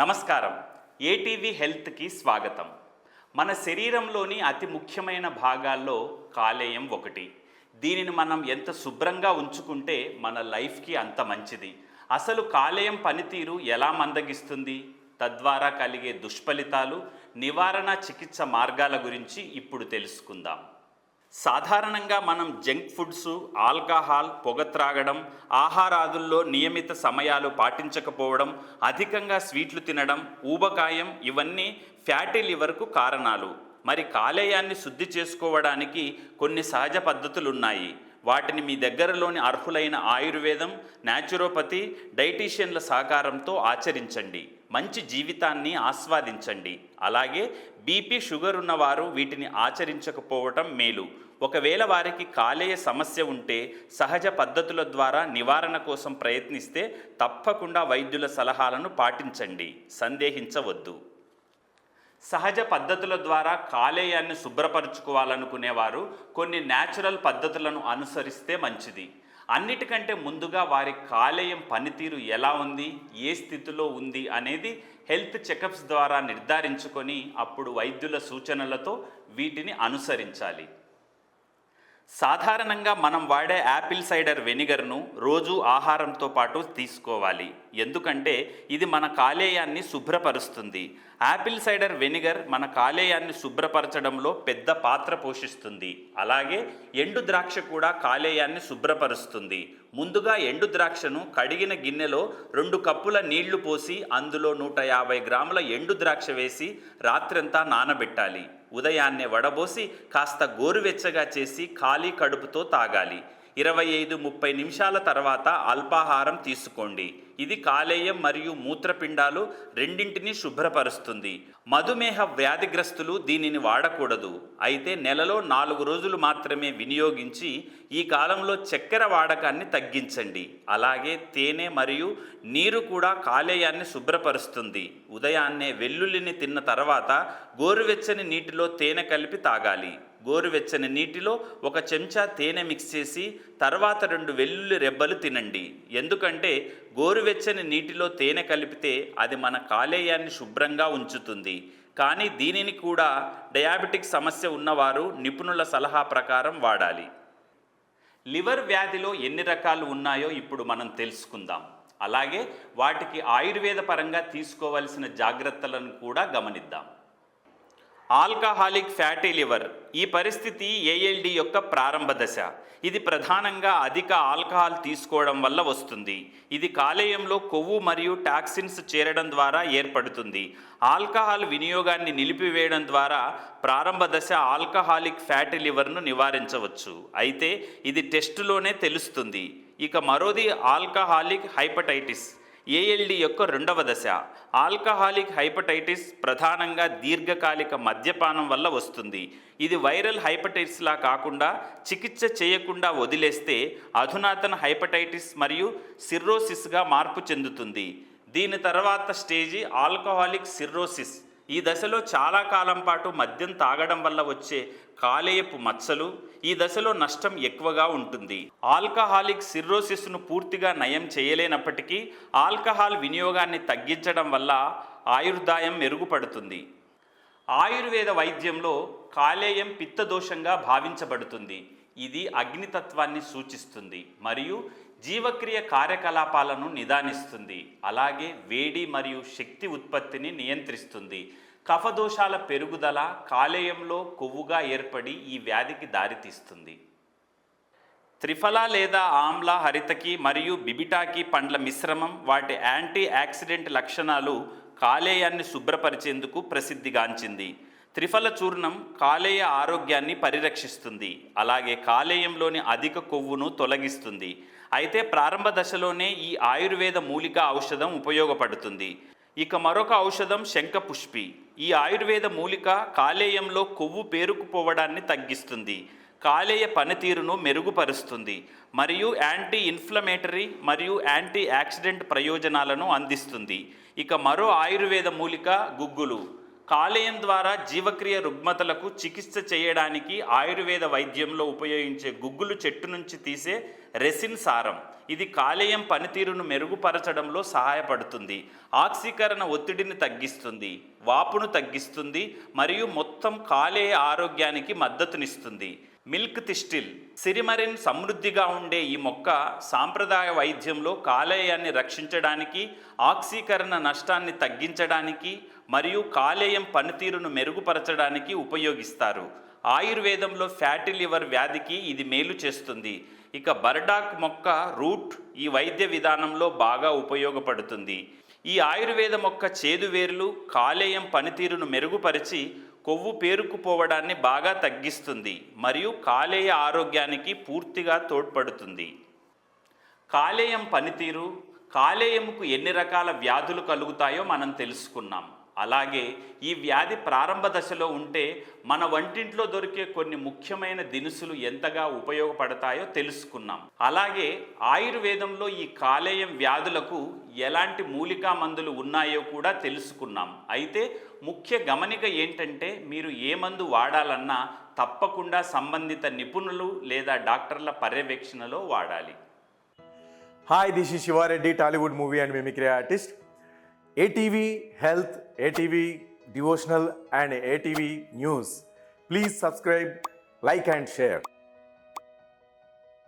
నమస్కారం. ఏటీవీ హెల్త్కి స్వాగతం. మన శరీరంలోని అతి ముఖ్యమైన భాగాల్లో కాలేయం ఒకటి. దీనిని మనం ఎంత శుభ్రంగా ఉంచుకుంటే మన లైఫ్కి అంత మంచిది. అసలు కాలేయం పనితీరు ఎలా మందగిస్తుంది? తద్వారా కలిగే దుష్ఫలితాలు నివారణ చికిత్స మార్గాల గురించి ఇప్పుడు తెలుసుకుందాం. సాధారణంగా మనం జంక్ ఫుడ్స్ ఆల్కహాల్ పొగ త్రాగడం ఆహారాదుల్లో నియమిత సమయాలు పాటించకపోవడం అధికంగా స్వీట్లు తినడం ఊబకాయం ఇవన్నీ ఫ్యాటీ లివర్కు కారణాలు. మరి కాలేయాన్ని శుద్ధి చేసుకోవడానికి కొన్ని సహజ పద్ధతులు ఉన్నాయి వాటిని మీ దగ్గరలోని అర్హులైన ఆయుర్వేదం న్యాచురోపతి డైటీషియన్ల సహకారంతో ఆచరించండి. మంచి జీవితాన్ని ఆస్వాదించండి. అలాగే బీపీ షుగర్ ఉన్నవారు వీటిని ఆచరించకపోవటం మేలు. ఒకవేళ వారికి కాలేయ సమస్య ఉంటే సహజ పద్ధతుల ద్వారా నివారణ కోసం ప్రయత్నిస్తే తప్పకుండా వైద్యుల సలహాలను పాటించండి. సందేహించవద్దు. సహజ పద్ధతుల ద్వారా కాలేయాన్ని శుభ్రపరచుకోవాలనుకునేవారు కొన్ని న్యాచురల్ పద్ధతులను అనుసరిస్తే మంచిది. అన్నిటికంటే ముందుగా వారి కాలేయం పనితీరు ఎలా ఉంది ఏ స్థితిలో ఉంది అనేది హెల్త్ చెకప్స్ ద్వారా నిర్ధారించుకొని అప్పుడు వైద్యుల సూచనలతో వీటిని అనుసరించాలి. సాధారణంగా మనం వాడే యాపిల్ సైడర్ వెనిగర్ను రోజు ఆహారంతో పాటు తీసుకోవాలి. ఎందుకంటే ఇది మన కాలేయాన్ని శుభ్రపరుస్తుంది. యాపిల్ సైడర్ వెనిగర్ మన కాలేయాన్ని శుభ్రపరచడంలో పెద్ద పాత్ర పోషిస్తుంది. అలాగే ఎండు ద్రాక్ష కూడా కాలేయాన్ని శుభ్రపరుస్తుంది. ముందుగా ఎండు ద్రాక్షను కడిగిన గిన్నెలో రెండు కప్పుల నీళ్ళు పోసి అందులో నూట యాభై గ్రాముల ఎండు ద్రాక్ష వేసి రాత్రంతా నానబెట్టాలి. ఉదయాన్నే వడబోసి కాస్త గోరువెచ్చగా చేసి ఖాళీ కడుపుతో తాగాలి. ఇరవై ఐదు ముప్పై నిమిషాల తర్వాత అల్పాహారం తీసుకోండి. ఇది కాలేయం మరియు మూత్రపిండాలు రెండింటినీ శుభ్రపరుస్తుంది. మధుమేహ వ్యాధిగ్రస్తులు దీనిని వాడకూడదు. అయితే నెలలో నాలుగు రోజులు మాత్రమే వినియోగించి ఈ కాలంలో చక్కెర వాడకాన్ని తగ్గించండి. అలాగే తేనె మరియు నీరు కూడా కాలేయాన్ని శుభ్రపరుస్తుంది. ఉదయాన్నే వెల్లుల్లిని తిన్న తర్వాత గోరువెచ్చని నీటిలో తేనె కలిపి తాగాలి. గోరువెచ్చని నీటిలో ఒక చెంచా తేనె మిక్స్ చేసి తర్వాత రెండు వెల్లుల్లి రెబ్బలు తినండి. ఎందుకంటే గోరువెచ్చని నీటిలో తేనె కలిపితే అది మన కాలేయాన్ని శుభ్రంగా ఉంచుతుంది. కానీ దీనిని కూడా డయాబెటిక్ సమస్య ఉన్నవారు నిపుణుల సలహా ప్రకారం వాడాలి. లివర్ వ్యాధిలో ఎన్ని రకాలు ఉన్నాయో ఇప్పుడు మనం తెలుసుకుందాం. అలాగే వాటికి ఆయుర్వేద పరంగా తీసుకోవలసిన జాగ్రత్తలను కూడా గమనిద్దాం. Alcoholic fatty liver. ఈ పరిస్థితి ఏఎల్డి యొక్క ప్రారంభ దశ. ఇది ప్రధానంగా అధిక ఆల్కహాల్ తీసుకోవడం వల్ల వస్తుంది. ఇది కాలేయంలో కొవ్వు మరియు టాక్సిన్స్ చేరడం ద్వారా ఏర్పడుతుంది. ఆల్కహాల్ వినియోగాన్ని నిలిపివేయడం ద్వారా ప్రారంభ దశ ఆల్కహాలిక్ ఫ్యాటీ లివర్ను నివారించవచ్చు. అయితే ఇది టెస్టులోనే తెలుస్తుంది. ఇక మరోది ఆల్కహాలిక్ హైపటైటిస్. ఏఎల్డి యొక్క రెండవ దశ. ఆల్కహాలిక్ హైపటైటిస్ ప్రధానంగా దీర్ఘకాలిక మద్యపానం వల్ల వస్తుంది. ఇది వైరల్ హైపటైటిస్లా కాకుండా చికిత్స చేయకుండా వదిలేస్తే అధునాతన హైపటైటిస్ మరియు సిర్రోసిస్గా మార్పు చెందుతుంది. దీని తర్వాత స్టేజీ ఆల్కహాలిక్ సిర్రోసిస్. ఈ దశలో చాలా కాలం పాటు మద్యం తాగడం వల్ల వచ్చే కాలేయపు మచ్చలు ఈ దశలో నష్టం ఎక్కువగా ఉంటుంది. ఆల్కహాలిక్ సిర్రోసిస్ను పూర్తిగా నయం చేయలేనప్పటికీ ఆల్కహాల్ వినియోగాన్ని తగ్గించడం వల్ల ఆయుర్దాయం మెరుగుపడుతుంది. ఆయుర్వేద వైద్యంలో కాలేయం పిత్తదోషంగా భావించబడుతుంది. ఇది అగ్నితత్వాన్ని సూచిస్తుంది. మరియు జీవక్రియ కార్యకలాపాలను నిదానిస్తుంది. అలాగే వేడి మరియు శక్తి ఉత్పత్తిని నియంత్రిస్తుంది. కఫదోషాల పెరుగుదల కాలేయంలో కొవ్వుగా ఏర్పడి ఈ వ్యాధికి దారితీస్తుంది. త్రిఫల లేదా ఆమ్ల హరితకి మరియు బిబిటాకి పండ్ల మిశ్రమం వాటి యాంటీ యాక్సిడెంట్ లక్షణాలు కాలేయాన్ని శుభ్రపరిచేందుకు ప్రసిద్ధిగాంచింది త్రిఫల చూర్ణం కాలేయ ఆరోగ్యాన్ని పరిరక్షిస్తుంది. అలాగే కాలేయంలోని అధిక కొవ్వును తొలగిస్తుంది. అయితే ప్రారంభ దశలోనే ఈ ఆయుర్వేద మూలిక ఔషధం ఉపయోగపడుతుంది. ఇక మరొక ఔషధం శంఖపుష్పి. ఈ ఆయుర్వేద మూలిక కాలేయంలో కొవ్వు పేరుకుపోవడాన్ని తగ్గిస్తుంది. కాలేయ పనితీరును మెరుగుపరుస్తుంది. మరియు యాంటీ ఇన్ఫ్లమేటరీ మరియు యాంటీ యాక్సిడెంట్ ప్రయోజనాలను అందిస్తుంది. ఇక మరో ఆయుర్వేద మూలిక గుగ్గులు. కాలేయం ద్వారా జీవక్రియ రుగ్మతలకు చికిత్స చేయడానికి ఆయుర్వేద వైద్యంలో ఉపయోగించే గుగ్గులు చెట్టు నుంచి తీసే రెసిన్ సారం. ఇది కాలేయం పనితీరును మెరుగుపరచడంలో సహాయపడుతుంది. ఆక్సీకరణ ఒత్తిడిని తగ్గిస్తుంది వాపును తగ్గిస్తుంది మరియు మొత్తం కాలేయ ఆరోగ్యానికి మద్దతునిస్తుంది. Milk thistle. సిరిమరిన్ సమృద్ధిగా ఉండే ఈ మొక్క సాంప్రదాయ వైద్యంలో కాలేయాన్ని రక్షించడానికి ఆక్సీకరణ నష్టాన్ని తగ్గించడానికి మరియు కాలేయం పనితీరును మెరుగుపరచడానికి ఉపయోగిస్తారు. ఆయుర్వేదంలో ఫ్యాటీ లివర్ వ్యాధికి ఇది మేలు చేస్తుంది. ఇక బర్డాక్ మొక్క రూట్ ఈ వైద్య విధానంలో బాగా ఉపయోగపడుతుంది. ఈ ఆయుర్వేద మొక్క చేదు వేర్లు కాలేయం పనితీరును మెరుగుపరిచి కొవ్వు పేరుకుపోవడాన్ని బాగా తగ్గిస్తుంది మరియు కాలేయ ఆరోగ్యానికి పూర్తిగా తోడ్పడుతుంది. కాలేయం పనితీరు కాలేయముకు ఎన్ని రకాల వ్యాధులు కలుగుతాయో మనం తెలుసుకున్నాం. అలాగే ఈ వ్యాధి ప్రారంభ దశలో ఉంటే మన వంటింట్లో దొరికే కొన్ని ముఖ్యమైన దినుసులు ఎంతగా ఉపయోగపడతాయో తెలుసుకున్నాం. అలాగే ఆయుర్వేదంలో ఈ కాలేయం వ్యాధులకు ఎలాంటి మూలికా మందులు ఉన్నాయో కూడా తెలుసుకున్నాం. అయితే ముఖ్య గమనిక ఏంటంటే మీరు ఏ మందు వాడాలన్నా తప్పకుండా సంబంధిత నిపుణులు లేదా డాక్టర్ల పర్యవేక్షణలో వాడాలి. Hi this is Sivareddy Tollywood movie and and mimicry. ATV Health, ATV Devotional, and ATV News. Please subscribe, like, and share.